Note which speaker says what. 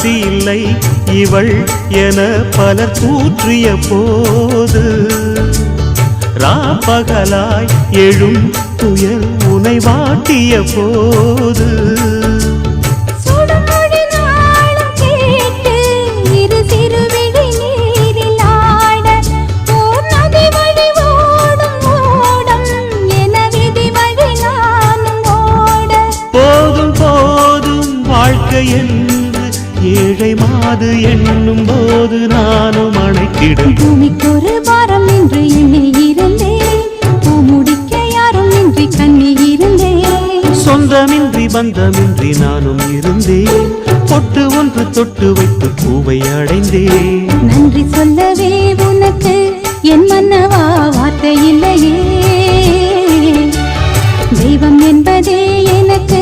Speaker 1: ராசி இல்லை. இவள் என பலர் தூற்றிய போது ராப்பகலாய் எழும் புயல் உனை வாட்டிய போது.
Speaker 2: சுடுமொழி
Speaker 1: ஏழை மாது என்னும் போது நானும் அணைத்திடும்.
Speaker 2: பூமிக்கு ஒரு வாரம் என்று என்னை இருந்தேன் பூ முடிக்க யாரும் இன்றி கண்ணி இருந்தேன்
Speaker 1: சொந்தமின்றி பந்தமின்றி நானும் இருந்தேன். பொட்டு ஒன்று தொட்டு வைத்து பூவை அடைந்தேன்.
Speaker 2: நன்றி சொல்லவே உனக்கு என் மன்னவா வார்த்தை இல்லையே. தெய்வம் என்பதே எனக்கு